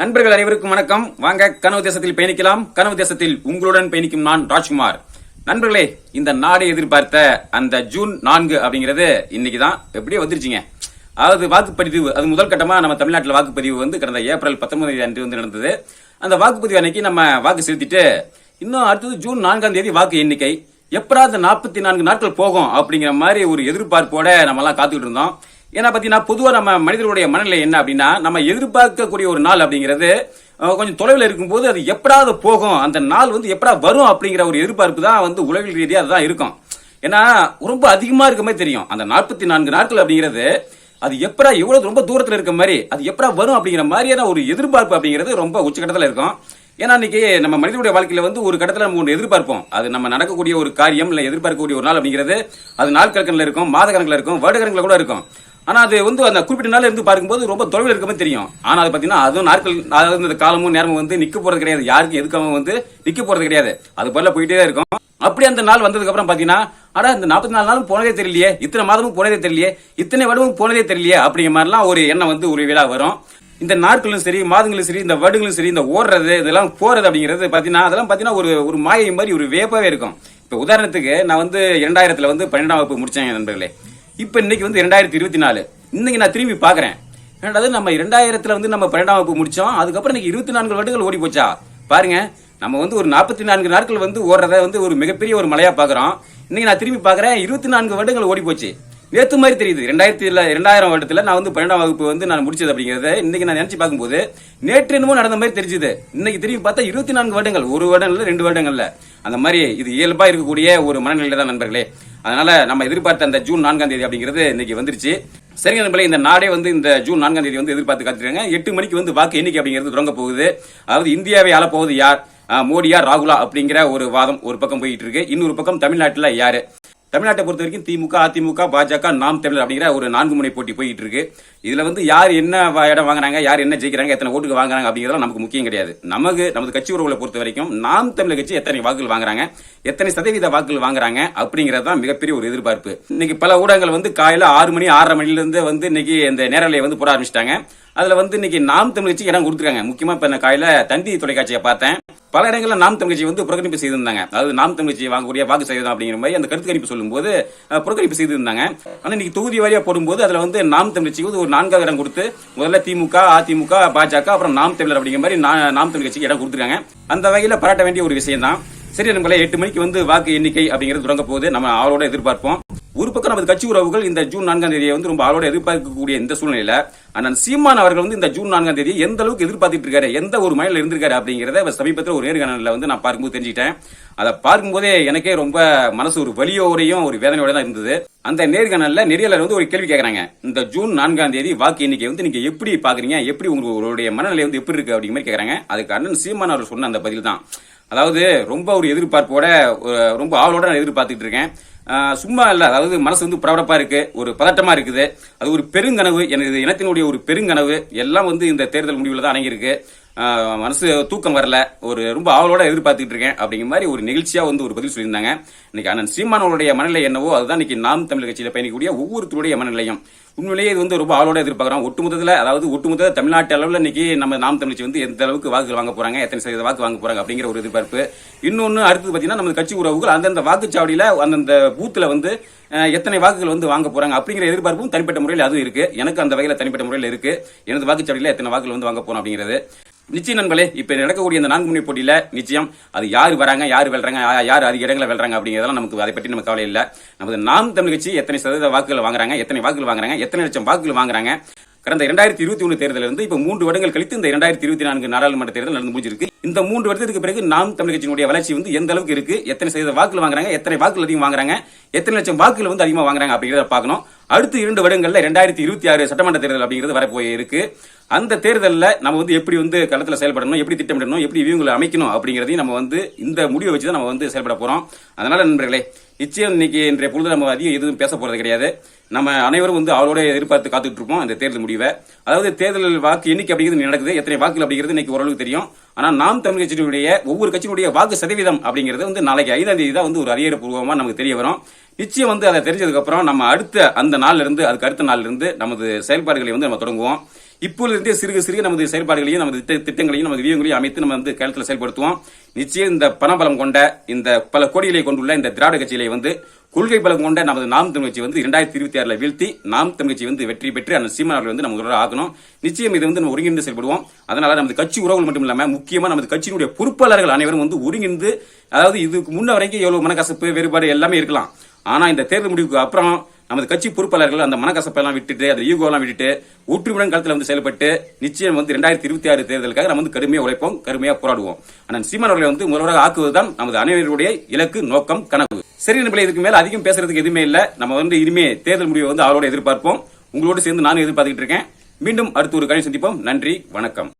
நண்பர்கள் அனைவருக்கும் வணக்கம். வாங்க கனவு தேசத்தில் பயணிக்கலாம். கனவு தேசத்தில் உங்களுடன் பயணிக்கும் நான் ராஜ்குமார். நண்பர்களே இந்த நாடு எதிர்பார்த்த அந்த ஜூன் நான்கு அப்படிங்கிறது இன்னைக்கு தான் எப்படியோ வந்துருச்சுங்க. அதாவது வாக்குப்பதிவு அது முதல் கட்டமா நம்ம தமிழ்நாட்டில் வாக்குப்பதிவு வந்து கடந்த ஏப்ரல் பத்தொன்பதாம் அன்று வந்து நடந்தது. அந்த வாக்குப்பதிவு அன்னைக்கு நம்ம வாக்கு செலுத்திட்டு இன்னும் அடுத்தது ஜூன் நான்காம் தேதி வாக்கு எண்ணிக்கை. எப்படா அந்த நாற்பத்தி நான்கு நாட்கள் போகும் அப்படிங்கிற மாதிரி ஒரு எதிர்பார்ப்போட நம்ம எல்லாம் காத்துக்கிட்டு இருந்தோம். ஏன்னா பார்த்தீங்கன்னா பொதுவாக நம்ம மனிதர்களுடைய மனநிலை என்ன அப்படின்னா நம்ம எதிர்பார்க்கக்கூடிய ஒரு நாள் அப்படிங்கிறது கொஞ்சம் தொலைவில் இருக்கும்போது அது எப்படாவது போகும். அந்த நாள் வந்து எப்படா வரும் அப்படிங்கிற ஒரு எதிர்பார்ப்பு தான் வந்து உலகில் ரீதியாக அதுதான் இருக்கும். ஏன்னா ரொம்ப அதிகமாக இருக்க மாதிரி தெரியும். அந்த நாற்பத்தி நான்கு நாட்கள் அப்படிங்கிறது அது எப்படா எவ்வளோ ரொம்ப தூரத்தில் இருக்க மாதிரி அது எப்படா வரும் அப்படிங்கிற மாதிரியான ஒரு எதிர்பார்ப்பு அப்படிங்கிறது ரொம்ப உச்சகட்டத்தில் இருக்கும். ஏன்னா இன்னைக்கு நம்ம மனிதனுடைய வாழ்க்கையில வந்து ஒரு கட்டத்தில் நம்ம ஒன்று எதிர்பார்ப்போம். அது நம்ம நடக்கக்கூடிய ஒரு காரியம் இல்லை எதிர்பார்க்கக்கூடிய ஒரு நாள் அப்படிங்கிறது அது நாள் கணக்கில் இருக்கும் மாத கணக்கில் இருக்கும் வருட கணக்கில் கூட இருக்கும். ஆனா அது வந்து அந்த குறிப்பிட்ட நாள் இருந்து பார்க்கும்போது ரொம்ப தொலைவில் இருக்க மாதிரி தெரியும். ஆனா அது பாத்தீங்கன்னா அதுவும் நாட்கள் அதாவது இந்த காலமும் நேரமும் வந்து நிக்க போறது கிடையாது. யாருக்கும் எதுக்காகவும் வந்து நிக்க போறது கிடையாது. அது போல போயிட்டே தான் இருக்கும். அப்படி அந்த நாள் வந்ததுக்கு அப்புறம் பாத்தீங்கன்னா இந்த நாற்பத்தி நாலு நாளும் போனதே தெரியலையே. இத்தனை மாதமும் போனதே தெரியலையே. இத்தனை வருடமும் போனதே தெரியலையே அப்படிங்கிற மாதிரிலாம் ஒரு எண்ணம் வந்து ஒரு விழா வரும். இந்த நாட்களும் சரி மாதங்களும் சரி இந்த வருடங்களும் சரி இந்த ஓடுறது இதெல்லாம் போறது அப்படிங்கிறது பாத்தீங்கன்னா அதெல்லாம் பாத்தீங்கன்னா ஒரு ஒரு மாயை மாதிரி ஒரு வேப்பாவே இருக்கும். இப்ப உதாரணத்துக்கு நான் வந்து இரண்டாயிரத்துல வந்து பன்னெண்டாம் வகுப்பு முடிச்சேன் நண்பர்களே. இப்போ இன்னைக்கு வந்து ரெண்டாயிரத்தி இருபத்தி நாலு. இன்னைக்கு நான் திரும்பி பார்க்குறேன். ரெண்டாவது நம்ம ரெண்டாயிரத்தில் வந்து நம்ம பன்னெண்டாம் வகுப்பு முடித்தோம் அதுக்கப்புறம் இன்னைக்கு இருபத்தி நான்கு வருடங்கள் ஓடி போச்சா? பாருங்க நம்ம வந்து ஒரு நாற்பத்தி நான்கு நாட்கள் வந்து ஓடுறத வந்து ஒரு மிகப்பெரிய ஒரு மலையாக பார்க்குறோம். இன்னைக்கு நான் திரும்பி பார்க்குறேன் இருபத்தி நான்கு வருடங்கள் ஓடி போச்சு. நேத்து மாதிரி தெரியுது. ரெண்டாயிரத்தி ரெண்டாயிரம் வருடத்துல நான் வந்து பன்னெண்டாம் வகுப்பு வந்து நான் முடிச்சது அப்படிங்கறத இன்னைக்கு நான் நினைச்சு பார்க்கும்போது நேற்று என்னமோ நடந்த மாதிரி தெரிஞ்சுது. இன்னைக்கு திரும்பி பார்த்தா இருபத்தி நான்கு வருடங்கள். ஒரு வருடம் இல்ல ரெண்டு வருடங்கள்ல. அந்த மாதிரி இது இயல்பா இருக்கக்கூடிய ஒரு மனநிலை தான் நண்பர்களே. அதனால நம்ம எதிர்பார்த்த அந்த ஜூன் நான்காம் தேதி அப்படிங்கிறது இன்னைக்கு வந்துருச்சு. சரிங்க நண்பர்களே இந்த நாடே வந்து இந்த ஜூன் நான்காம் தேதி வந்து எதிர்பார்த்து காத்துருக்காங்க. எட்டு மணிக்கு வந்து வாக்கு எண்ணிக்கை அப்படிங்கிறது தொடங்க போகுது. அதாவது இந்தியாவை ஆள போகுது யார் மோடியா ராகுலா அப்படிங்கிற ஒரு வாதம் ஒரு பக்கம் போயிட்டு இருக்கு. இன்னொரு பக்கம் தமிழ்நாட்டில் யாரு? தமிழ்நாட்டை பொறுத்த வரைக்கும் திமுக அதிமுக பாஜக நாம் தமிழர் அப்படிங்கிற ஒரு நான்கு முனை போட்டி போயிட்டு இருக்கு. இதுல வந்து யார் என்ன இடம் வாங்குறாங்க யார் என்ன ஜெயிக்கிறாங்க எத்தனை ஓட்டுக்கு வாங்குறாங்க அப்படிங்கிறதெல்லாம் நமக்கு முக்கியம் கிடையாது. நமக்கு நமது கட்சி உறவுகளை பொறுத்த வரைக்கும் நாம் தமிழர் கட்சி எத்தனை வாக்குகள் வாங்குறாங்க எத்தனை சதவீத வாக்குகள் வாங்குறாங்க அப்படிங்கிறது தான் மிகப்பெரிய ஒரு எதிர்பார்ப்பு. இன்னைக்கு பல ஊடகங்கள் வந்து காலையில ஆறு மணி ஆறரை மணிலிருந்து வந்து இன்னைக்கு இந்த நேரலையை வந்து போட ஆரம்பிச்சிட்டாங்க. அதுல வந்து இன்னைக்கு நாம் தமிழ் கட்சி இடம் கொடுத்துருக்காங்க. முக்கியமா இப்ப நான் காலையில தந்தி தொலைக்காட்சியை பார்த்தேன். பல இடங்களில் நாம் தமிழ்ச்சி வந்து புறக்கணிப்பு செய்திருந்தாங்க. அதாவது நாம் தமிழ்ச்சி வாங்கக்கூடிய வாக்கு சதவீதம் அப்படிங்கிற மாதிரி அந்த கருத்து கணிப்பு சொல்லும்போது அஹ், புறக்கணிப்பு செய்திருந்தாங்க. ஆனால் இன்னைக்கு தொகுதி வாரியாக போடும்போது அதில் வந்து நாம் தமிழ்ச்சிக்கு வந்து ஒரு நான்காவது இடம் கொடுத்து முதல்ல திமுக அதிமுக பாஜக அப்புறம் நாம் தமிழர் அப்படிங்கிற மாதிரி நா- நாம் தமிழ் கட்சிக்கு இடம் கொடுத்துருக்காங்க. அந்த வகையில் பாராட்ட வேண்டிய ஒரு விஷயம் தான் சரி நம்மளே எட்டு மணிக்கு வந்து வாக்கு எண்ணிக்கை அப்படிங்கிறது தொடங்க போகுது. நம்ம ஆளோட எதிர்பார்ப்போம். ஒரு பக்கம் நமது கட்சி உறவுகள் இந்த ஜூன் நான்காம் தேதியை வந்து ரொம்ப ஆளோட எதிர்பார்க்கக்கூடிய இந்த சூழ்நிலையில ஆனால் சீமான் அவர்கள் வந்து இந்த ஜூன் நான்காம் தேதியை எந்த அளவுக்கு எதிர்பார்த்துட்டு இருக்காரு எந்த ஒரு மயில இருந்திருக்காரு அப்படிங்கிறத சமீபத்தில் ஒரு நேர்காணல வந்து நான் பார்க்கும்போது தெரிஞ்சுக்கிட்டேன். அதை பார்க்கும்போதே எனக்கே ரொம்ப மனசு ஒரு வலியோடையும் ஒரு வேதனையோட தான் இருந்தது. அந்த நேர்காணல்ல நெறியாளர் வந்து ஒரு கேள்வி கேட்கறாங்க இந்த ஜூன் நான்காம் தேதி வாக்கு எண்ணிக்கை வந்து நீங்க எப்படி பாக்குறீங்க? எப்படி உங்களுடைய மனநிலை வந்து எப்படி இருக்கு அப்படிங்கிற மாதிரி கேட்கறாங்க அதுக்கு அண்ணன் சீமான் அவர் சொன்ன அந்த பதில் தான் அதாவது ரொம்ப ஒரு எதிர்பார்ப்போட ரொம்ப ஆவலோட நான் எதிர்பார்த்துட்டு இருக்கேன். சும்மா இல்லை அதாவது மனசு வந்து பரபரப்பா இருக்கு ஒரு பதட்டமா இருக்குது. அது ஒரு பெருங்கனவு எனது இனத்தினுடைய ஒரு பெருங்கனவு. எல்லாம் வந்து இந்த தேர்தல் முடிவில் தான் அடங்கியிருக்கு. மனசு தூக்கம் வரல. ஒரு ரொம்ப ஆவலோட எதிர்பார்த்துட்டு இருக்கேன். அப்படிங்கிற மாதிரி ஒரு நிகழ்ச்சியா வந்து ஒரு பதில் சொல்லியிருந்தாங்க. இன்னைக்கு அண்ணன் சீமானவருடைய மனநிலை என்னவோ அதுதான் இன்னைக்கு நாம் தமிழ் கட்சியில பயணிக்கக்கூடிய ஒவ்வொருத்தருடைய மனநிலையும். உண்மையிலேயே இது வந்து ரொம்ப ஆளோட எதிர்பார்க்கிறோம். ஒட்டுமொத்தத்தில் அதாவது ஒட்டுமொத்த தமிழ்நாட்டு அளவில் இன்னைக்கு நம்ம நாம் தமிழ்ச்சி வந்து எந்த அளவுக்கு வாக்குகள் வாங்க போறாங்க எத்தனை சதவீத வாக்கு வாங்க போறாங்க அப்படிங்கிற ஒரு எதிர்பார்ப்பு. இன்னொன்னு அடுத்தது பாத்தீங்கன்னா நம்ம கட்சி உறவுகள் அந்தந்த வாக்குச்சாவடியில அந்தந்த பூத்துல வந்து எத்தனை வாக்குகள் வந்து வாங்க போறாங்க அப்படிங்கிற எதிர்பார்ப்பும் தனிப்பட்ட முறையில் அதுவும் இருக்கு. எனக்கு அந்த வகையில் தனிப்பட்ட முறையில் இருக்கு. எனது வாக்குச்சாவடியில் எத்தனை வாக்குகள் வந்து வாங்க போறோம் அப்படிங்கிறது. நிச்சயம் நண்பர்களே இப்ப நடக்கக்கூடிய இந்த நான்கு மணி போட்டியில நிச்சயம் அது யார் வராங்க யார் வெல்றாங்க யார் அதிக இடங்களை வெல்றாங்க அப்படிங்கிறதெல்லாம் நமக்கு அதை பற்றி நமக்கு கவலை இல்லை. நமது நாம் தமிழ் கட்சி எத்தனை சதவீத வாக்குகள் வாங்குறாங்க எத்தனை வாக்குகள் வாங்குறாங்க எத்தனை லட்சம் வாக்குகள் வாங்குறாங்க கடந்த இரண்டாயிரத்தி இருபத்தி ஒன்று தேர்தலில் இருந்து இப்ப மூன்று வருடங்கள் கழித்து இந்த இரண்டாயிரத்தி இருபத்தி நான்கு நாடாளுமன்ற தேர்தல் நடந்து முடிஞ்சிருக்கு. இந்த மூன்று வருடத்துக்கு பிறகு நாம் தமிழ் கட்சியினுடைய வளர்ச்சி வந்து எந்த அளவுக்கு இருக்கு? எத்தனை சதவீத வாக்குகள் வாங்குறாங்க? எத்தனை வாக்குகள் அதிகம் வாங்குறாங்க? எத்தனை லட்சம் வாக்குகள் வந்து அதிகமா வாங்குறாங்க அப்படிங்கிறத பார்க்கணும். அடுத்த இரண்டு வருடங்கள்ல ரெண்டாயிரத்தி இருபத்தி ஆறு சட்டமன்ற தேர்தல் அப்படிங்கிறது வரப்போய் இருக்கு அந்த தேர்தலில் நம்ம வந்து எப்படி வந்து களத்தில் செயல்படணும் எப்படி திட்டமிடணும் எப்படி இவங்களை அமைக்கணும் அப்படிங்கிறதையும் நம்ம வந்து இந்த முடிவை வச்சு தான் நம்ம வந்து செயல்பட போறோம். அதனால நண்பர்களே நிச்சயம் இன்னைக்கு இன்றைய பொழுது நம்ம அதிகம் எதுவும் பேச போறது கிடையாது. நம்ம அனைவரும் வந்து அவரோட எதிர்பார்த்து காத்துட்டு இருப்போம் அந்த தேர்தல் முடிவை. அதாவது தேர்தல் வாக்கு எண்ணிக்கை அப்படிங்கிறது நடக்குது. எத்தனை வாக்குகள் அப்படிங்கிறது இன்னைக்கு ஓரளவுக்கு தெரியும். ஆனா நாம் தமிழ் கட்சியினுடைய ஒவ்வொரு கட்சியினுடைய வாக்கு சதவீதம் அப்படிங்கிறது வந்து நாளைக்கு ஐந்தாம் தேதி தான் வந்து ஒரு அதிகாரப்பூர்வமா நமக்கு தெரிய வரும். நிச்சயம் வந்து அதை தெரிஞ்சதுக்கு அப்புறம் நம்ம அடுத்த அந்த நாள்ல இருந்து அதுக்கு அடுத்த நாள்ல இருந்து நமது செயல்பாடுகளை வந்து நம்ம தொடங்குவோம். இப்பொழுதே சிறுக சிறுக நமது செயல்பாடுகளையும் நமது திட்ட- திட்டங்களையும் நமது வியூகங்களையும் அமைத்து நம்ம வந்து களத்தில் செயல்படுத்துவோம். நிச்சயம் இந்த பணபலம் கொண்ட இந்த பல கோடிகளை கொண்டுள்ள இந்த திராவிட கட்சியிலே வந்து கொள்கை பலம் கொண்ட நமது நாம் தமிழ்ச்சி வந்து இரண்டாயிரத்தி இருபத்தி ஆறுல வீழ்த்தி நாம் தமிழ்ச்சி வந்து வெற்றி பெற்று அந்த சீமான் அவர்கள் வந்து நம்ம ஆகணும் நிச்சயம் இது வந்து நம்ம ஒருங்கிணைந்து செயல்படுவோம். அதனால நமது கட்சி உறவுகள் மட்டும் இல்லாம முக்கியமா நமது கட்சியினுடைய பொறுப்பாளர்கள் அனைவரும் வந்து ஒருங்கிணைந்து அதாவது இதுக்கு முன்ன வரைக்கும் எவ்வளவு மனக்கசப்பு வேறுபாடு எல்லாமே இருக்கலாம். ஆனா இந்த தேர்தல் முடிவுக்கு அப்புறம் நமது கட்சி பொறுப்பாளர்கள் அந்த மனக்கசப்பெல்லாம் விட்டுட்டு அந்த ஈகோலாம் விட்டுட்டு ஒற்றுமையுடன் களத்தில் வந்து செயல்பட்டு நிச்சயம் வந்து ரெண்டாயிரத்தி இருபத்தி ஆறு தேர்தலுக்காக நம்ம வந்து கடுமையா உழைப்போம் கடுமையாக போராடுவோம். ஆனால் சீமான் அவர்களை வந்து முதல்வராக ஆக்குவதுதான் நமது அனைவருடைய இலக்கு நோக்கம் கனவு. சரி நண்பர்களே இதுக்கு மேல அதிகம் பேசுறதுக்கு எதுவுமே இல்லை. நம்ம வந்து இனிமே தேர்தல் முடிவை வந்து அவரோட எதிர்பார்ப்போம். உங்களோட சேர்ந்து நானும் எதிர்பார்த்துக்கிட்டு இருக்கேன். மீண்டும் அடுத்து ஒரு கணி சந்திப்போம். நன்றி வணக்கம்.